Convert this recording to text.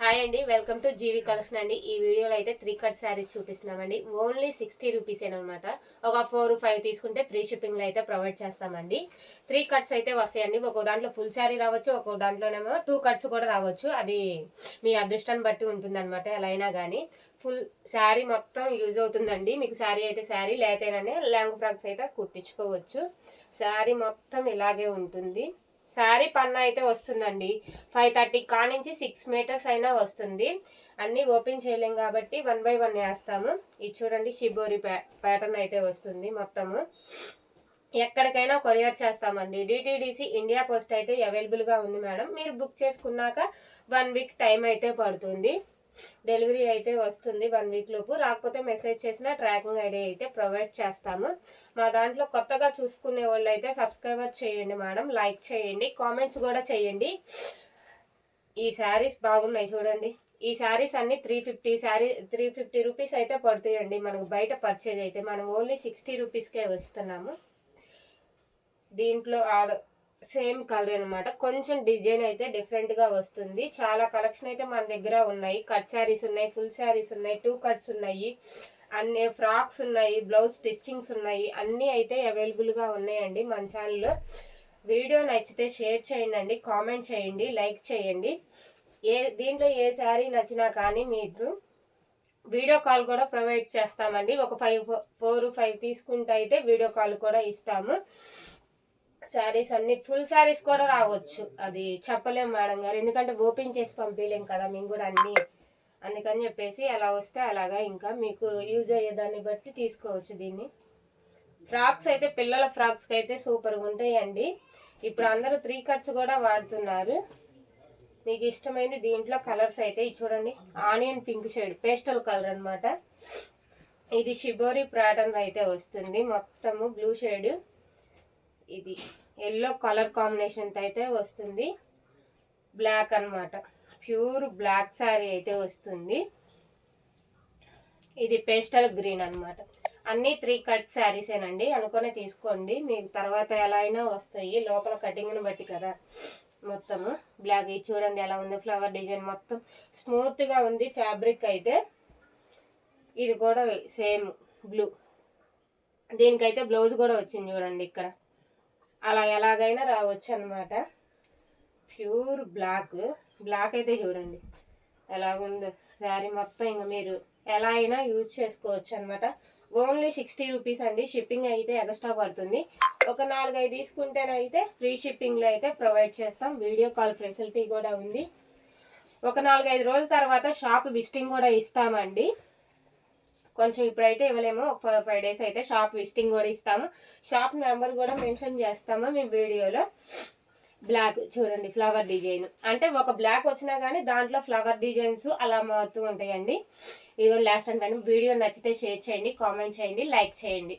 Hi అండి welcome to G V collection అండి. ఈ వీడియోలో అయితే త్రీ కట్ శారీస్ చూపిస్తున్నామండి. ఓన్లీ సిక్స్టీ రూపీస్ అనమాట ఒక ఫోర్ ఫైవ్ తీసుకుంటే ఫ్రీ షిప్పింగ్లో అయితే ప్రొవైడ్ చేస్తామండి. త్రీ కట్స్ అయితే వస్తాయండి. ఒక దాంట్లో ఫుల్ శారీ రావచ్చు ఒక దాంట్లోనేమో టూ కట్స్ కూడా రావచ్చు. అది మీ అదృష్టాన్ని బట్టి ఉంటుంది అనమాట ఎలా అయినా కానీ ఫుల్ శారీ మొత్తం యూజ్ అవుతుందండి. మీకు శారీ అయితే శారీ లేతేననే లాంగ్ ఫ్రాక్స్ అయితే కుట్టించుకోవచ్చు. శారీ మొత్తం ఇలాగే ఉంటుంది. శారీ పన్న అయితే వస్తుందండి. ఫైవ్ థర్టీ కానించి సిక్స్ మీటర్స్ అయినా వస్తుంది. అన్నీ ఓపెన్ చేయలేం కాబట్టి వన్ బై వన్ వేస్తాము. ఇది చూడండి షిబోరి ప్యాటర్న్ అయితే వస్తుంది మొత్తము. ఎక్కడికైనా కొరియర్ చేస్తామండి. డిటీడీసీ ఇండియా పోస్ట్ అయితే అవైలబుల్గా ఉంది మేడం. మీరు బుక్ చేసుకున్నాక వన్ వీక్ టైం అయితే పడుతుంది. డెలివరీ అయితే వస్తుంది వన్ వీక్ లోపు. రాకపోతే మెసేజ్ చేసిన ట్రాకింగ్ ఐడి అయితే ప్రొవైడ్ చేస్తాము. మా దాంట్లో కొత్తగా చూసుకునే వాళ్ళు అయితే సబ్స్క్రైబర్ చేయండి మేడం లైక్ చేయండి కామెంట్స్ కూడా చేయండి. ఈ శారీస్ బాగున్నాయి చూడండి. ఈ శారీస్ అన్ని three fifty sari three fifty rupees అయితే పడుతాయండి మనకు బయట పర్చేజ్ అయితే. మనం ఓన్లీ సిక్స్టీ రూపీస్కే వస్తున్నాము. దీంట్లో ఆడ సేమ్ కలర్ అనమాట కొంచెం డిజైన్ అయితే డిఫరెంట్గా వస్తుంది. చాలా కలెక్షన్ అయితే మన దగ్గర ఉన్నాయి. కట్ శారీస్ ఉన్నాయి ఫుల్ శారీస్ ఉన్నాయి టూ కట్స్ ఉన్నాయి అన్ని ఫ్రాక్స్ ఉన్నాయి బ్లౌజ్ స్టిచ్చింగ్స్ ఉన్నాయి. అన్నీ అయితే అవైలబుల్గా ఉన్నాయండి మన ఛానల్లో వీడియో నచ్చితే షేర్ చేయండి కామెంట్ చేయండి లైక్ చేయండి. ఏ దీంట్లో ఏ శారీ నచ్చినా కానీ మీరు వీడియో కాల్ కూడా ప్రొవైడ్ చేస్తామండి. ఒక ఫైవ్ ఫోర్ ఫైవ్ తీసుకుంటే అయితే వీడియో కాల్ కూడా ఇస్తాము. శారీస్ అన్ని ఫుల్ శారీస్ కూడా రావచ్చు. అది చెప్పలేం మేడం గారు. ఎందుకంటే ఓపెన్ చేసి పంపించలేం కదా మేము కూడా అన్ని. అందుకని చెప్పేసి అలా వస్తే అలాగా ఇంకా మీకు యూజ్ అయ్యేదాన్ని బట్టి తీసుకోవచ్చు దీన్ని. ఫ్రాక్స్ అయితే పిల్లల ఫ్రాక్స్కి అయితే సూపర్గా ఉంటాయండి. ఇప్పుడు అందరూ త్రీ కట్స్ కూడా వాడుతున్నారు. మీకు ఇష్టమైంది దీంట్లో కలర్స్ అయితే చూడండి. Onion pink shade pastel colour అనమాట ఇది షిబోరి ప్యాటర్న్ అయితే వస్తుంది. మొత్తము బ్లూ షేడ్. ఇది ఎల్లో కలర్ కాంబినేషన్తో అయితే వస్తుంది. బ్లాక్ అనమాట ప్యూర్ బ్లాక్ శారీ అయితే వస్తుంది. ఇది పేస్టల్ గ్రీన్ అనమాట అన్ని త్రీ కట్ శారీసేనండి అనుకునే తీసుకోండి. మీకు తర్వాత ఎలా అయినా వస్తాయి. లోపల కటింగ్ని బట్టి కదా మొత్తము. బ్లాక్ ఇది చూడండి ఎలా ఉంది. ఫ్లవర్ డిజైన్ మొత్తం స్మూత్గా ఉంది. ఫ్యాబ్రిక్ అయితే ఇది కూడా సేమ్ బ్లూ. దీనికైతే బ్లౌజ్ కూడా వచ్చింది చూడండి ఇక్కడ. అలా ఎలాగైనా రావచ్చు అనమాట ప్యూర్ బ్లాక్. బ్లాక్ అయితే చూడండి. ఎలాగుందో. శారీ మొత్తం ఇంకా మీరు ఎలా అయినా యూజ్ చేసుకోవచ్చు అనమాట ఓన్లీ సిక్స్టీ రూపీస్ అండి. షిప్పింగ్ అయితే ఎక్స్ట్రా పడుతుంది. ఒక నాలుగైదు తీసుకుంటేనైతే ఫ్రీ షిప్పింగ్లో అయితే ప్రొవైడ్ చేస్తాం. వీడియో కాల్ ఫెసిలిటీ కూడా ఉంది. ఒక నాలుగైదు రోజుల తర్వాత షాప్ విజిటింగ్ కూడా ఇస్తామండి. కొంచెం ఇప్పుడైతే ఇవ్వలేము. ఒక ఫైవ్ డేస్ అయితే షాప్ విజిటింగ్ కూడా ఇస్తాము. షాప్ నెంబర్ కూడా మెన్షన్ చేస్తాము మీ వీడియోలో. బ్లాక్ చూడండి ఫ్లవర్ డిజైన్. అంటే ఒక బ్లాక్ వచ్చినా కానీ దాంట్లో ఫ్లవర్ డిజైన్స్ అలా మారుతూ ఉంటాయండి. ఇదిగో లాస్ట్ అంటే వీడియో నచ్చితే షేర్ చేయండి కామెంట్ చేయండి లైక్ చేయండి.